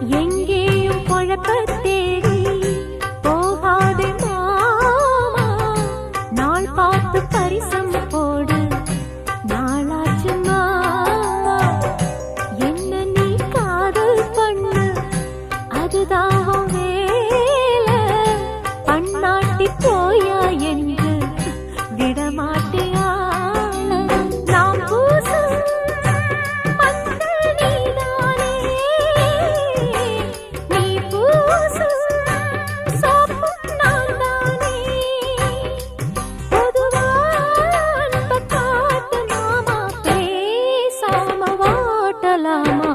எங்கேயும் குழப்பத்தேடி போகாது மாமா. நாள் பார்த்து பரிசம் போடு. நாளாச்சு மாமா. என்ன நீ காதல் பண்ணு. அதுதான் சொல்லலாமா